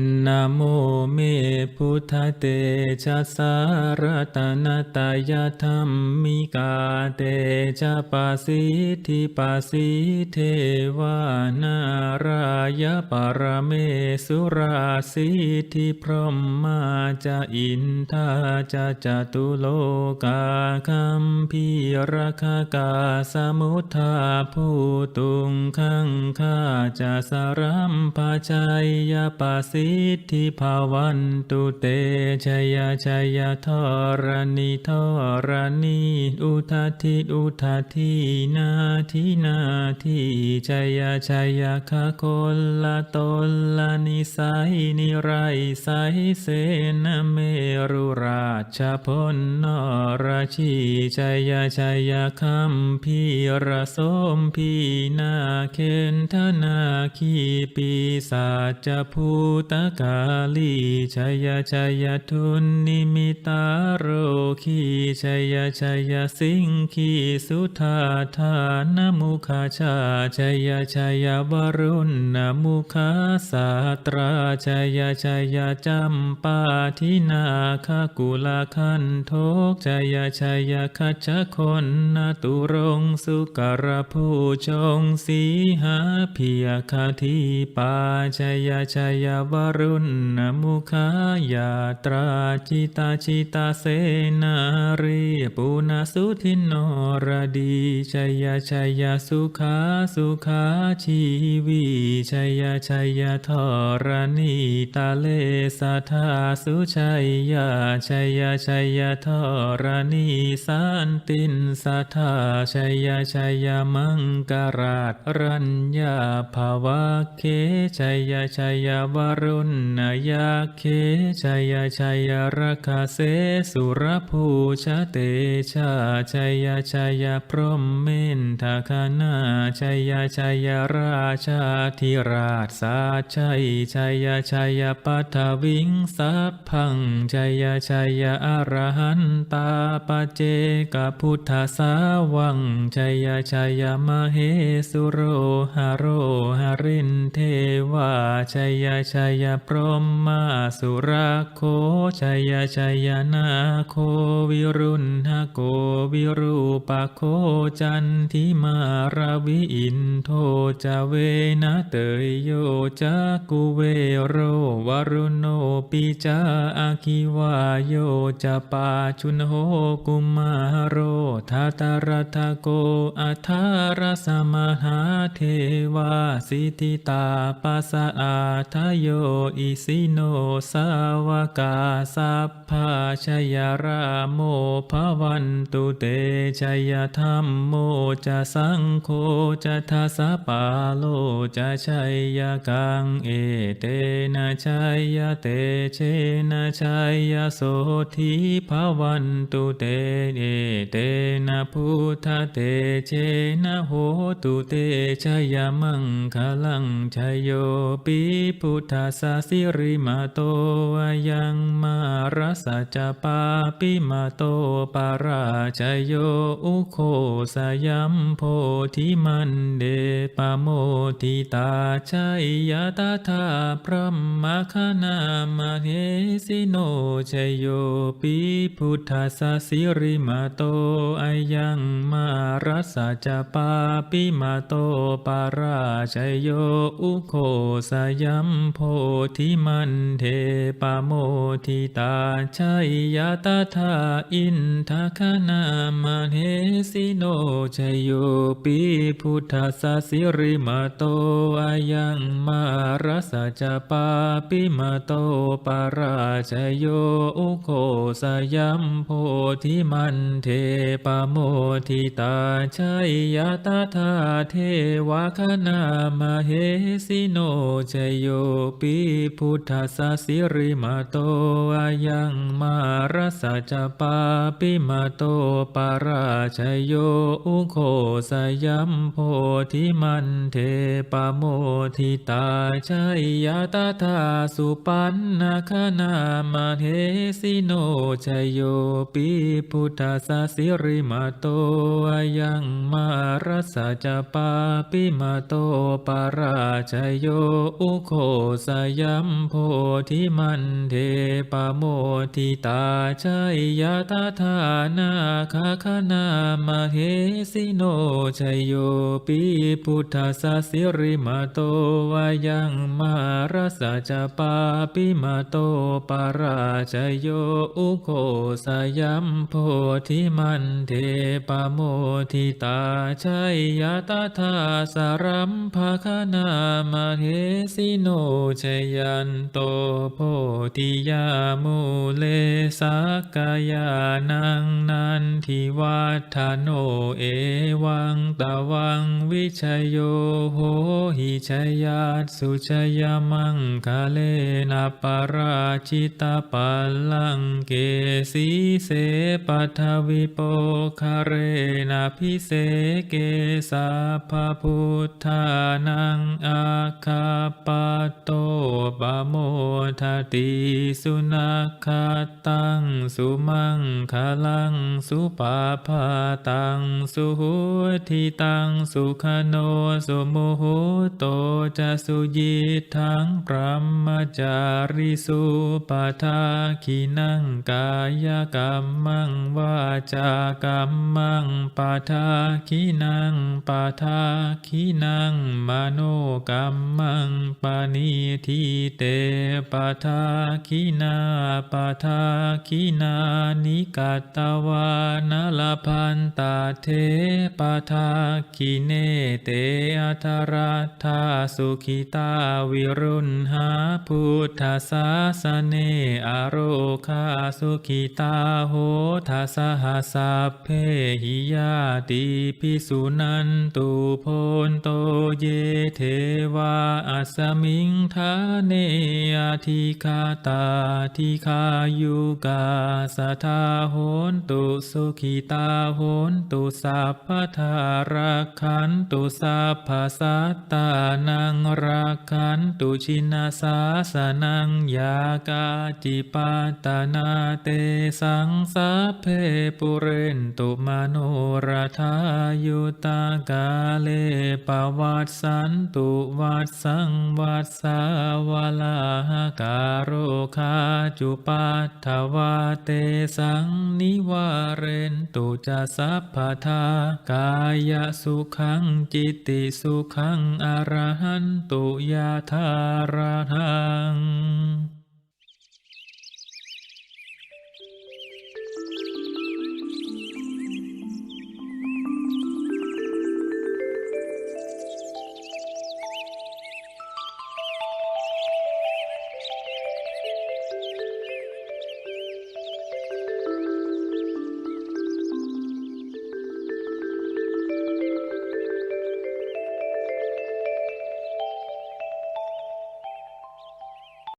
Mm. นะโมเมพุทธเตชะสารตนตายธรรมมิกาเตชะปัสสิทิปัสสิเทวานารายปรเมสุราสิทิพรหมาจะอินทาจะจตุโลกาคัมพีรคากาสมุทาผู้ตุงขังข้าจะสรัมภาชัยยปัสสิธิภาวันตุเตชยาชยาทรณิทรณีอุทาทิอุทาทีนาทินาทีชยาชยาคะคนละตนละนิสัยนิไรสัยเสนเมรุราชพลนรชีชยาชยาคัมพีระสมพีนาเคนทนาคีปีศาจภูตกาาลีชยชยทุนนิมิตาโรคีชยชยสิงคีสุธาธานมุขชาชยชยวรุณนมุขาสาตราชยชยจัมปาทินาคกุลคันโทกชยชยคัจฉคนนตุรงสุกรผู้ชงสีหาเพียคาทีปาชยชยวรุณนมุขายาตราจิตาจิตาเสนารีปุณสุทินนรดีชัยชัยสุขาสุขาชีวีชัยชัยทรณีตาเลสัทธาสุชัยยาชัยชัยทรณีสันตินสัทธาชัยชัยมังกราชรัญญาภาวะเคชัยชัยวรุณนายาเคชัยชัยรคาเสสุรภูชเตชาชัยชัยพรหมเมนทคณาชัยชัยราชาธิราชสาชัยชัยชัยปัทวิงสัพพังชัยชัยอรหันตาปเจกพุทธสาวังชัยชัยมเหสุโรหโรหรินเทวาชัยชัยพรหมาสุรโคชยชยนาโควิรุณหโกวิรูปโคจันทิมารวิอินโทจเวนะเตยโยจักุเวโรวรุโนปิจาอาคิวาโยจะปาชุนโหกุมารโรทัตารทโกอัทารสมหาเทวาสิทิตาปัสสะอาทโยอิสิโนสาวกาสัพพาชยราโมภวันตุเตชยธรรมโมจะสังโฆจะทัสปาโลจะชัยยกังเอเตนะชัยยเตเชนะชัยยโสทิภวันตุเตเอเตนะพุทธเตเชนะโหตุเตชยมังคลังชยโยปิพุทธาสสิริมาโตอยังมารัสจจปาปิมาโตปาราชโยอุโคสยัมโพธิมันเดปโมทิตาชัยยตถาพระมคณามเหสิโนชโยปิพุทธสสิริมาโตอายังมารัสจจปาปิมาโตปาราชโยอุโคสยัมโพธิมันเทปโมทิตาชัยยตถาอินทคณามเหสิโนชยโยปิพุทธาสสิริมาโตอายังมารสจจปาปิมาโตปาราชยโยอุโคสยัมโพธิมันเทปโมทิตาชัยยตถาเทวคณามเหสิโนชยโยปิพุทธาสสิริมาโตอายังมารสจจปาปิมาโตปาราชโยอุโคสยัมโพธิมันเทปโมทิตาชัยยตถาสุปันนาคณามาเหสิโนชโยปิพุทธาสสิริมาโตอายังมารสจจปาปิมาโตปาราชโยอุโคสยัมโพธิมันเทปโมทิตาชัยยะตถานาคาคณามเหสิโนชัยโยปิพุทธสสิริมาโตวายังมารสจปาปิมาโตปาราชโยอุโคสยัมโพธิมันเทปโมทิตาชัยยะตถาสารัมภาคณามเหสิโนชัยนโตโพธิยามูเลสักกายานังนันทิวัฒโนเอวังตะวังวิชยโยโหหิชยาสุชยมังคะเลนะปราชิตาปัลลังเกสีเสปัทวิโปคาเรนะพิเศเกสาภพุทธานังอาคาปโตปโมทติสุนัขคาตังสุมังคลังสุปาพาตังสุหุทิตังสุขโนสุโมโหโตจะสุยิทังพระมจาริสุปาทาคินังกายกรรมังวาจากรรมังปาทาคินังปาทาคินังมโนกรรมังปานิทิเตปาทาคินาปาทาคินานิกัตตวานลพันตาเทปาทาคิเนเตอัทรัตถาสุขิตาวิรุณหาพุทธศาสเนอโรคาสุขิตาโหทัสหสัพเพหิยาติภิสุนันตุโพนโตเยเทวาอัสมิงทานเนอาทิคาตาทิคายุกาสทาโหนตุสุขิตาโหนตุสัพพทารักขันตุสัพพสัตตานังรักขันตุชินาสาสนังยากาจิปาตนาเตสังสัพเพปุเรนตุมโนราธายุตากาเลปวัตสันตุวัดสังวัดสาวลาหการโรคาจุปัตถวาเตสังนิวาเรนตุจะสัพพทากายสุขังจิตติสุขังอรหันตุยาธาระหัง